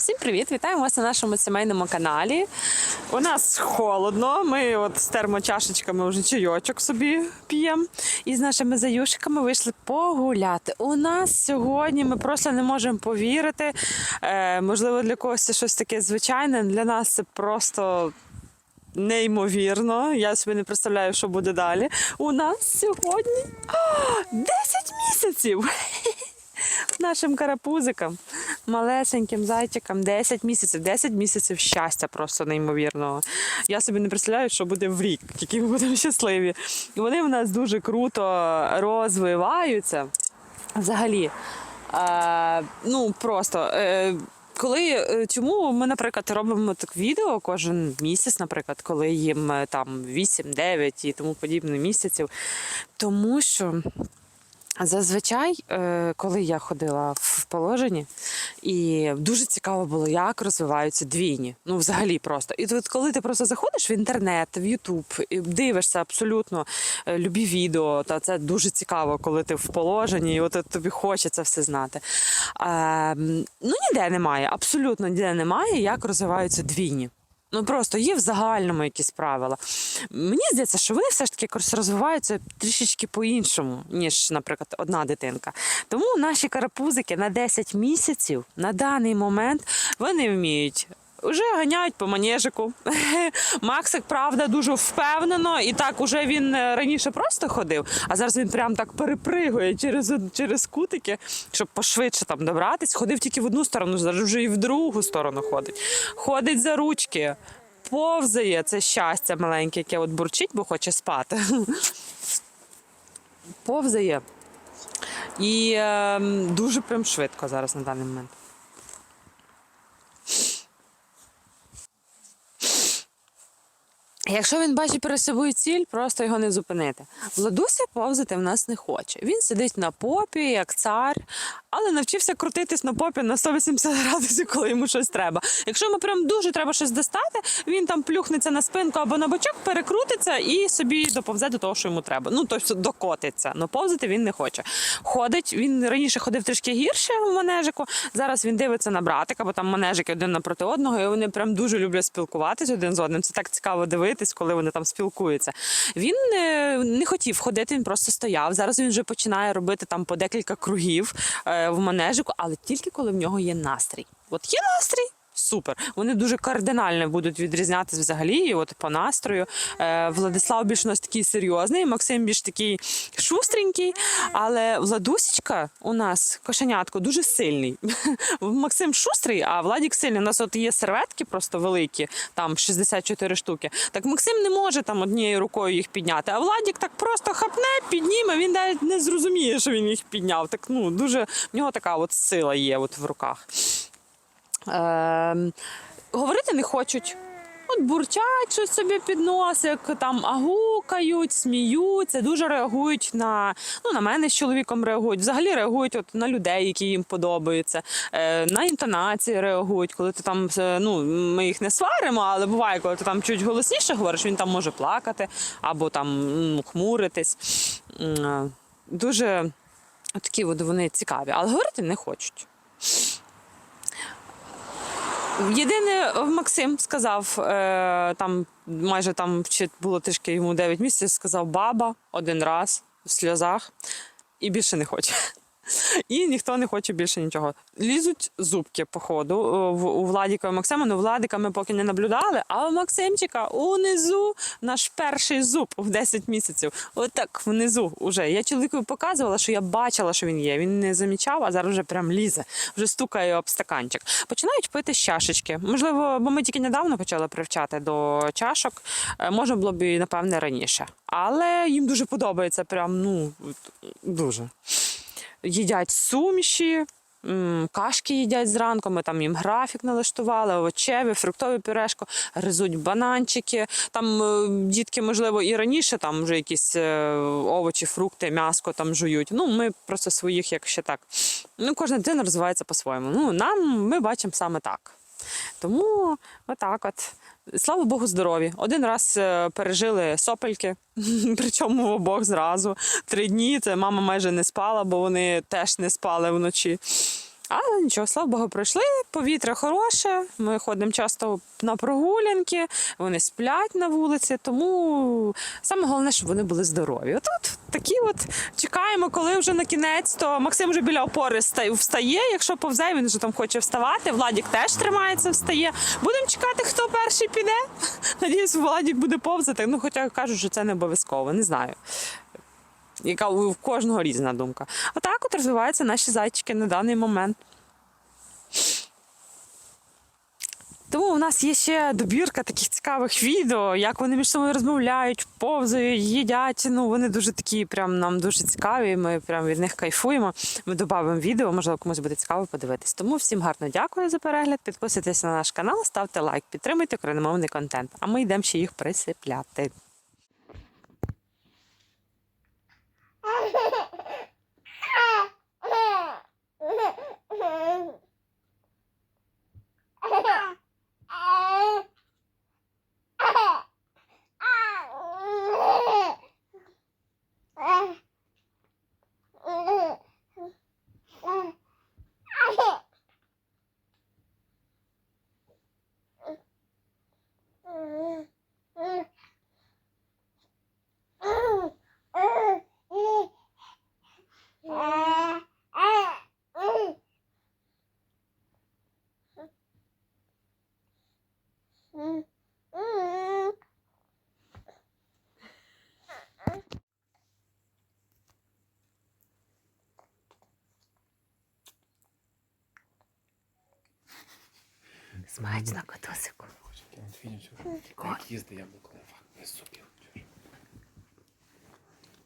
Всім привіт! Вітаємо вас на нашому сімейному каналі. У нас холодно. Ми от з термочашечками вже чайочок собі п'ємо. І з нашими заюшками вийшли погуляти. У нас сьогодні ми просто не можемо повірити. Е, можливо, для когось це щось таке звичайне. Для нас це просто. Неймовірно, я собі не представляю, що буде далі. У нас сьогодні 10 місяців нашим карапузикам, малесеньким зайчикам 10 місяців, 10 місяців щастя просто неймовірного. Я собі не представляю, що буде в рік, які ми будемо щасливі. І вони в нас дуже круто розвиваються. Взагалі, е, ну просто. Е, коли е, чому ми, наприклад, робимо так відео кожен місяць, наприклад, коли їм е, там 8, 9 і тому подібне місяців, тому що Зазвичай, е, коли я ходила в положенні, і дуже цікаво було, як розвиваються двійні. Ну, взагалі просто. І тут, коли ти просто заходиш в інтернет, в Ютуб, і дивишся абсолютно е, любі відео, та це дуже цікаво, коли ти в положенні, і от тобі хочеться все знати. Е, ну, ніде немає, абсолютно ніде немає, як розвиваються двійні. Ну просто є в загальному якісь правила. Мені здається, що вони все ж таки розвиваються трішечки по-іншому, ніж, наприклад, одна дитинка. Тому наші карапузики на 10 місяців на даний момент вони вміють. Уже ганяють по манежику. Максик, правда, дуже впевнено. І так уже він е, раніше просто ходив, а зараз він прям так перепригує через, через кутики, щоб пошвидше там добратись. Ходив тільки в одну сторону, зараз вже і в другу сторону ходить. Ходить за ручки, повзає це щастя маленьке, яке от бурчить, бо хоче спати. Повзає. І е, дуже прям швидко зараз на даний момент. Якщо він бачить перед собою ціль, просто його не зупинити. Владуся повзати в нас не хоче. Він сидить на попі, як цар, але навчився крутитись на попі на 180 градусів, коли йому щось треба. Якщо йому прям дуже треба щось достати, він там плюхнеться на спинку або на бочок, перекрутиться і собі доповзе до того, що йому треба. Ну тобто докотиться. Но повзати він не хоче. Ходить. Він раніше ходив трішки гірше в манежику. Зараз він дивиться на братика, бо там манежики один напроти одного, і вони прям дуже люблять спілкуватись один з одним. Це так цікаво дивитись, коли вони там спілкуються. Він не, не хотів ходити, він просто стояв. Зараз він вже починає робити там по декілька кругів е, в манежику, але тільки коли в нього є настрій. От є настрій. Супер, вони дуже кардинально будуть відрізнятися взагалі. От по настрою Е, Владислав більш у нас такий серйозний, Максим більш такий шустренький. Але Владусечка у нас кошенятко дуже сильний. Максим шустрий, а Владік сильний. У нас от є серветки просто великі, там 64 штуки. Так Максим не може там однією рукою їх підняти. А Владік так просто хапне, підніме. Він навіть не зрозуміє, що він їх підняв. Так ну дуже в нього така от сила є от в руках. Ем, говорити не хочуть. От бурчать щось собі під носик, там агукають, сміються, дуже реагують на ну на мене з чоловіком реагують. Взагалі реагують от на людей, які їм подобаються, е, на інтонації реагують. Коли ти там е, ну ми їх не сваримо, але буває, коли ти там чуть голосніше говориш, він там може плакати або там ну, хмуритись. Е, Дуже такі от вони цікаві, але говорити не хочуть. Єдине, Максим сказав, е, там майже там чи було трішки йому 9 місяців, сказав баба один раз в сльозах і більше не хоче. І ніхто не хоче більше нічого. Лізуть зубки, походу, у Владіка і Максима. Ну, Владика ми поки не наблюдали, а у Максимчика унизу наш перший зуб в 10 місяців. Отак внизу уже. Я чоловікові показувала, що я бачила, що він є. Він не замічав, а зараз вже прям лізе, вже стукає об стаканчик. Починають пити з чашечки. Можливо, бо ми тільки недавно почали привчати до чашок. Е, Можна було б і напевне раніше. Але їм дуже подобається, прям ну дуже їдять суміші, кашки їдять зранку. Ми там їм графік налаштували, овочеві, фруктові пюрешко, гризуть бананчики. Там е, дітки, можливо, і раніше там вже якісь е, овочі, фрукти, м'яско там жують. Ну, ми просто своїх, як ще так. Ну, кожна дитина розвивається по-своєму. Ну, нам ми бачимо саме так. Тому отак от. Слава Богу, здорові. Один раз е, пережили сопельки, причому в обох зразу. Три дні це мама майже не спала, бо вони теж не спали вночі. Але нічого, слава Богу, пройшли. Повітря хороше. Ми ходимо часто на прогулянки, вони сплять на вулиці, тому саме головне, щоб вони були здорові. Отут такі от чекаємо, коли вже на кінець, то Максим вже біля опори встає. Якщо повзе, він вже там хоче вставати. Владік теж тримається, встає. Будемо чекати, хто перший піде. Надіюсь, Владік буде повзати. Ну, хоча кажуть, що це не обов'язково, не знаю. Яка у кожного різна думка. Отак от розвиваються наші зайчики на даний момент. Тому у нас є ще добірка таких цікавих відео, як вони між собою розмовляють, повзають, їдять. Ну вони дуже такі, прям нам дуже цікаві. Ми прям від них кайфуємо. Ми додамо відео, можливо, комусь буде цікаво подивитись. Тому всім гарно дякую за перегляд. Підписуйтесь на наш канал, ставте лайк, підтримуйте україномовний контент. А ми йдемо ще їх присипляти. Ah! Смачно, котусику. Як їсти яблуко на факт, не супів.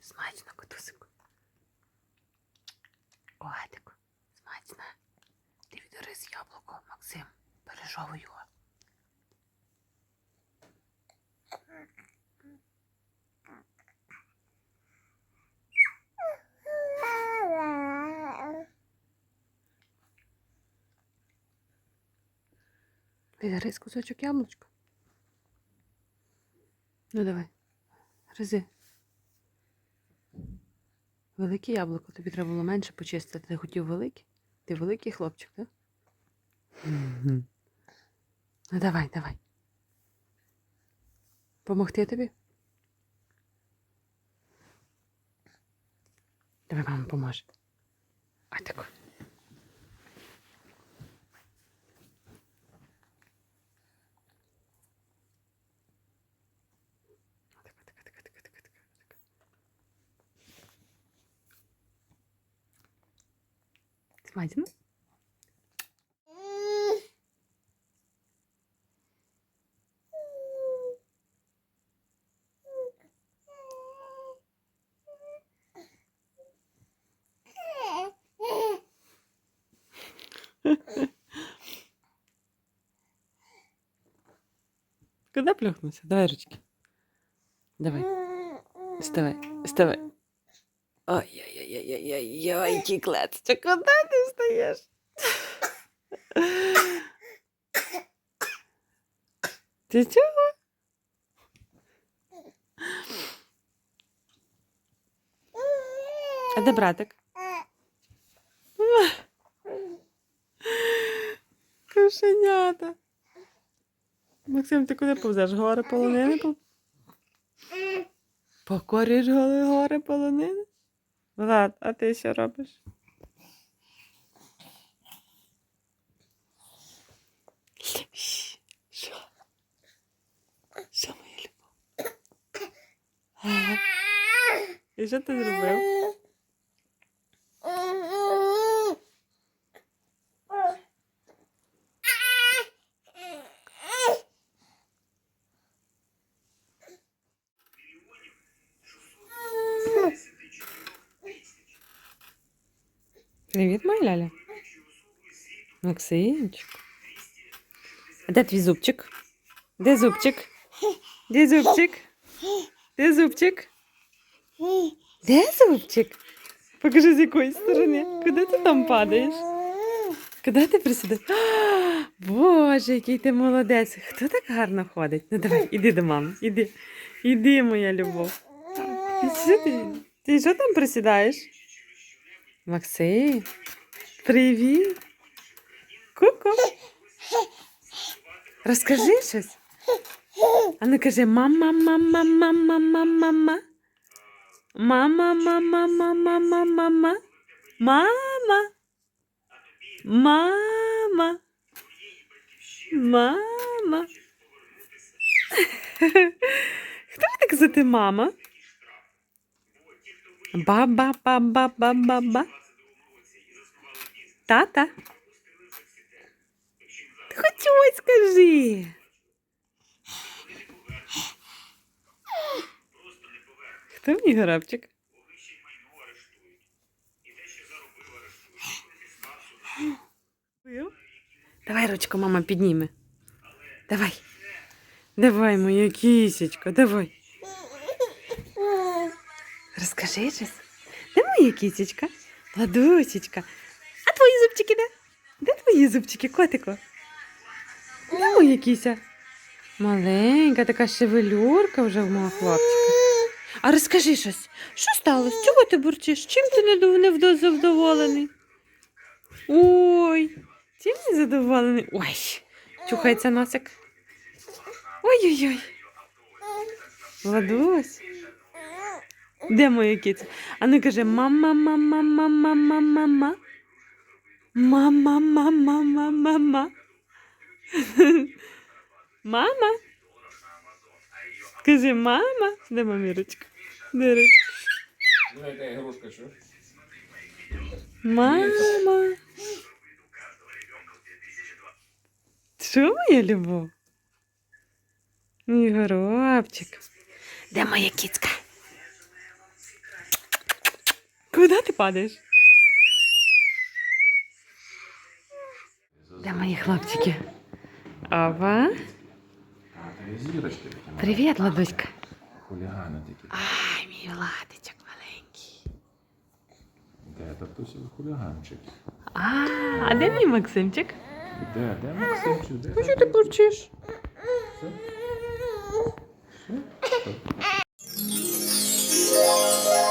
Смачно, котусику. Котику, смачно. Ти відрис яблуко, Максим. Пережовуй його. Кусочок яблучка. Ну давай. Гризи. Велике яблуко, тобі треба було менше почистити. Ти хотів велике? Ти великий хлопчик, так? Ну давай, давай. Помогти тобі? Давай мама поможе. А так. Така, така, така, така, така, така, така. Смачно? Куда плюхнулся? Давай ручки. Давай. Вставай, вставай. Ой-ой-ой-ой-ой, який клецочок, куди ти встаєш? Ти чого? А де братик? Кошенята. Максим, ти куди повзеш? Гори полонини? по- Покориш гори полонини? Влад, а ти що робиш? Щ, Що? Що моя любов? Ага. І що ти зробив? Привіт, моя ляля. Максимчик. А де твій зубчик? Де зубчик? Де зубчик? Де зубчик? Де зубчик? Покажи з якої сторони. Куди ти там падаєш? Куди ти присідаєш? Боже, який ти молодець. Хто так гарно ходить? Ну давай, іди до мами. Іди. Іди, моя любов. Що ти? Ти що там присідаєш? Максим, привіт. Ку-ку. Розкажи щось. А ну кажи мама, мама, мама, мама, мама. Мама, мама, мама, мама, мама. Мама. Мама. Мама. Хто так звати мама? Баба, баба, баба, ба. Тата. Хоч ось скажи. Хто мій горобчик? Давай ручку, мама підніме. Давай. Давай, моя кисечка, давай. Розкажи щось. Де моя кисечка? Ладусечка. А твої зубчики де? Де твої зубчики, котику? Де моя кися? Маленька така шевелюрка вже в мого хлопчика. А розкажи щось. Що сталося? Чого ти бурчиш? Чим ти не дов- задоволений? Ой, чим не задоволений? Ой, чухається носик. Ой-ой-ой. Владусь. Де моя киця? А ну каже, мама, мама, мама, мама, мама. Мама, мама, мама, мама. Мама. Скажи, мама. Де мамірочка? Де ручка? Ну, яка ігрушка, що? Мама. Що моя любов? Мій горобчик. Де моя кіцька? Куди ти падаєш? Де мої хлопчики? Ова. А, то є зірочки. Привіт, Ладуська. хулігани такі. Ай, мій ладичок маленький. Де татусі хуліганчик? А, а де мій Максимчик? Де, де Максимчик? Де? Ну що ти бурчиш? Все? Все? Все?